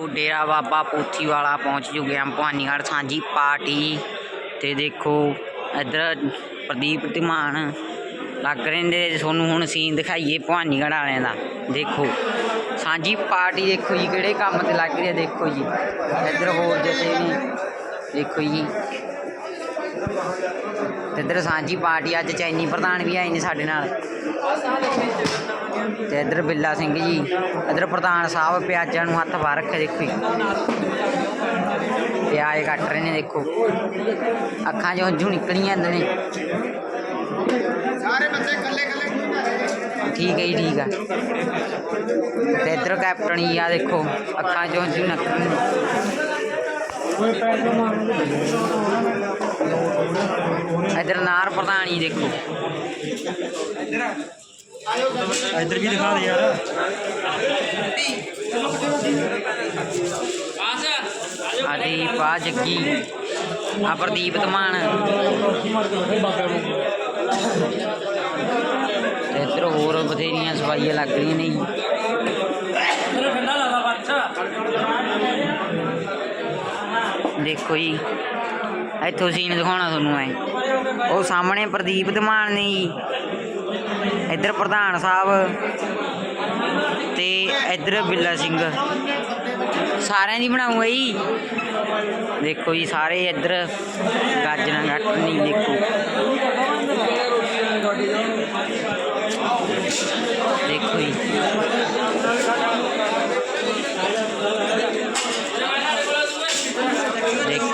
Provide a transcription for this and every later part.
तो डेरा बाबा पोथी वाला पहुँच चुके हैं भवानीगढ़ सी पार्टी तो देखो इधर प्रदीप धमान लग रहे थोनू हूँ सीन दिखाइए भवानीगढ़ वाले का देखो सी पार्टी देखो जी कि काम से लग रही है देखो जी इधर होते भी देखो जी ਤੇ ਇਧਰ ਸਾਂਝੀ ਪਾਰਟੀ ਅੱਜ ਚੈਨੀ ਪ੍ਰਧਾਨ ਵੀ ਆਏ ਨੇ ਸਾਡੇ ਨਾਲ ਤੇ ਇਧਰ ਬਿੱਲਾ ਸਿੰਘ ਜੀ ਇਧਰ ਪ੍ਰਧਾਨ ਸਾਹਿਬ ਪਿਆਜ਼ਾਂ ਨੂੰ ਹੱਥ ਵਾਰ ਰੱਖੇ ਦੇਖੋ ਪਿਆਜ਼ ਕੱਟ ਰਹੇ ਨੇ ਦੇਖੋ ਅੱਖਾਂ 'ਚੋਂ ਜੂ ਨਿਕਲੀਆਂ ਜਾਂਦੇ ਨੇ ਸਾਰੇ ਬੱਚੇ ਇਕੱਲੇ ਇਕੱਲੇ ਠੀਕ ਹੈ ਜੀ ਠੀਕ ਆ ਤੇ ਇਧਰ ਕੈਪਟਨ ਜੀ ਆ ਦੇਖੋ ਅੱਖਾਂ 'ਚੋਂ ਹੰਝੂ ਨਿਕਲੀਆਂ ਇਧਰ ਨਾਰ ਪ੍ਰਧਾਨੀ ਦੇਖੋ ਇਧਰ ਇਧਰ ਵੀ ਦਿਖਾ ਦੇ ਯਾਰ ਆਦੀ ਪਾ ਜੱਗੀ ਆ ਪ੍ਰਦੀਪ ਧਮਾਨ ਇਧਰ ਹੋਰ ਬਥੇਰੀਆਂ ਸਵਾਈਆਂ ਲੱਗ ਰਹੀਆਂ ਨੇ ਜੀ ਦੇਖੋ ਜੀ ਇੱਥੋਂ ਸੀਨ ਦਿਖਾਉਣਾ ਤੁਹਾਨੂੰ ਐ ਉਹ ਸਾਹਮਣੇ ਪ੍ਰਦੀਪ ਧਮਾਨ ਨੇ ਜੀ ਇੱਧਰ ਪ੍ਰਧਾਨ ਸਾਹਿਬ ਤੇ ਇੱਧਰ ਬਿੱਲਾ ਸਿੰਘ ਸਾਰਿਆਂ ਦੀ ਬਣਾਉਂਗਾ ਜੀ ਦੇਖੋ ਜੀ ਸਾਰੇ ਇੱਧਰ ਗਾਜਣਾ ਘੱਟ ਨਹੀਂ ਦੇਖੋ ਦੇਖੋ ਜੀ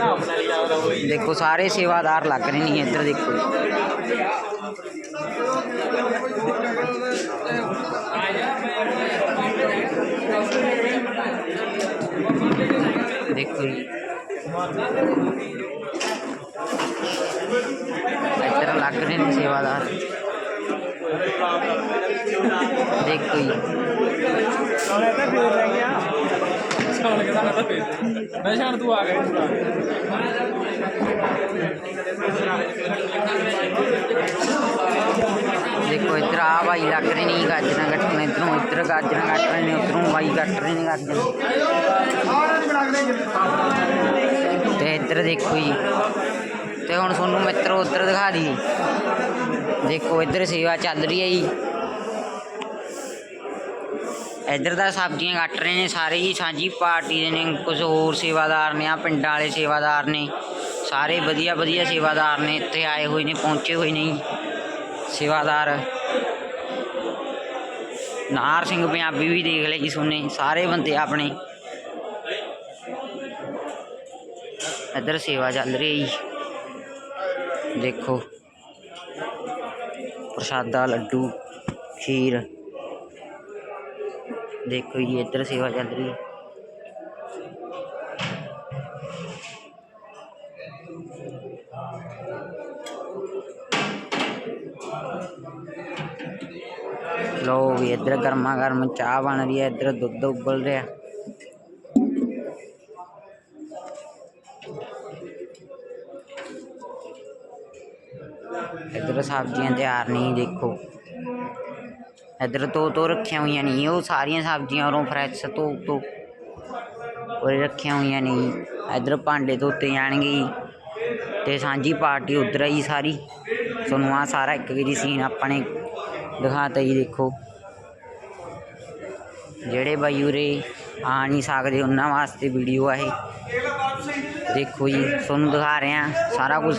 देखो सारे सेवादार लग रहे नहीं इधर देखो इधर लग रहे नहीं सेवादार देखो ਛਾਣ ਕੇ ਸਾਨੂੰ ਭੇਜ ਦੇ ਮੈਂ ਤੂੰ ਆ ਗਿਆ ਦੇਖੋ ਇਧਰ ਆ ਭਾਈ ਲੱਗ ਰਹੀ ਨਹੀਂ ਗਾਜਰਾਂ ਘਟਣਾ ਇਧਰੋਂ ਇਧਰ ਗਾਜਰਾਂ ਕੱਟ ਰਹੇ ਨੇ ਉਧਰੋਂ ਭਾਈ ਕੱਟ ਰਹੇ ਨੇ ਗਾਜਰਾਂ ਤੇ ਇਧਰ ਦੇਖੋ ਜੀ ਤੇ ਹੁਣ ਤੁਹਾਨੂੰ ਮਿੱਤਰ ਉਧਰ ਦਿਖਾ ਦੀ ਦੇਖੋ ਇਧਰ ਸੇਵਾ ਚੱਲ ਰਹੀ ਹੈ ਜੀ ਇੱਧਰ ਦਾ ਸਬਜ਼ੀਆਂ ਕੱਟ ਰਹੇ ਨੇ ਸਾਰੇ ਜੀ ਸਾਂਝੀ ਪਾਰਟੀ ਦੇ ਨੇ ਕੁਝ ਹੋਰ ਸੇਵਾਦਾਰ ਨੇ ਆ ਪਿੰਡਾਂ ਵਾਲੇ ਸੇਵਾਦਾਰ ਨੇ ਸਾਰੇ ਵਧੀਆ ਵਧੀਆ ਸੇਵਾਦਾਰ ਨੇ ਇੱਥੇ ਆਏ ਹੋਏ ਨੇ ਪਹੁੰਚੇ ਹੋਏ ਨਹੀਂ ਸੇਵਾਦਾਰ ਨਾਰ ਸਿੰਘ ਪੰਜਾਬੀ ਵੀ ਦੇਖ ਲੈ ਜੀ ਸੋਨੇ ਸਾਰੇ ਬੰਦੇ ਆਪਣੇ ਇੱਧਰ ਸੇਵਾ ਚੱਲ ਰਹੀ ਹੈ ਦੇਖੋ ਪ੍ਰਸ਼ਾਦਾ ਲੱਡੂ ਖੀਰ ਦੇਖੋ ਜੀ ਇੱਧਰ ਸੇਵਾ ਚੱਲ ਰਹੀ ਹੈ ਲੋ ਵੀ ਇੱਧਰ ਗਰਮਾ ਗਰਮ ਚਾਹ ਬਣ ਰਹੀ ਹੈ ਇੱਧਰ ਦੁੱਧ ਉਬਲ ਰਿਹਾ ਇੱਧਰ ਸਬਜ਼ੀਆਂ ਤਿਆਰ ਨਹੀਂ ਦੇਖੋ इधर तो तो रखी हुई नहीं वो सारिया सब्जियां और फ्रैश तो तो और रखी हुई नहीं इधर भांडे धोते जाएंगे तो साझी पार्टी उधर ही सारी सुनो आ सारा एक बार सीन अपने दिखाता ही देखो जेडे भाई उरे आ नहीं सकते उन्होंने वास्ते वीडियो ਆ देखो जी ਜੀ दिखा रहे हैं सारा कुछ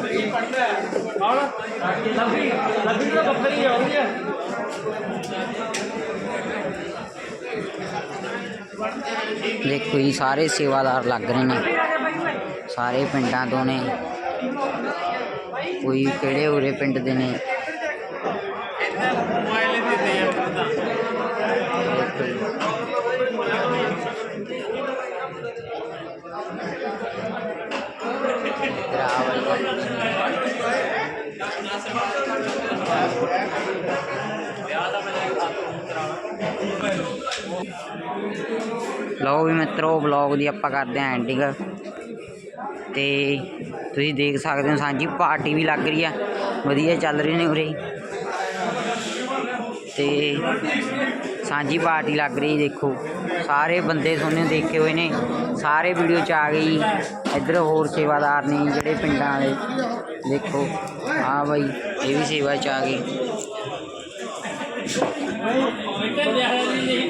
देखो जी सारे सेवादार लग रहे हैं सारे पिंडा तो कोई केड़े उड़े पिंड के लो भी मित्रों ब्लॉग की आप करते हैं एंडिंग तो देख सकते हो सी पार्टी भी लग रही है वजिए चल रही ने उरे तो सी पार्टी लग रही देखो सारे बंदे सोने देखे हुए ने सारे वीडियो च आ गई इधर होर सेवादार ने जोड़े पिंड देखो हाँ भाई ये भी सही बात चाह गई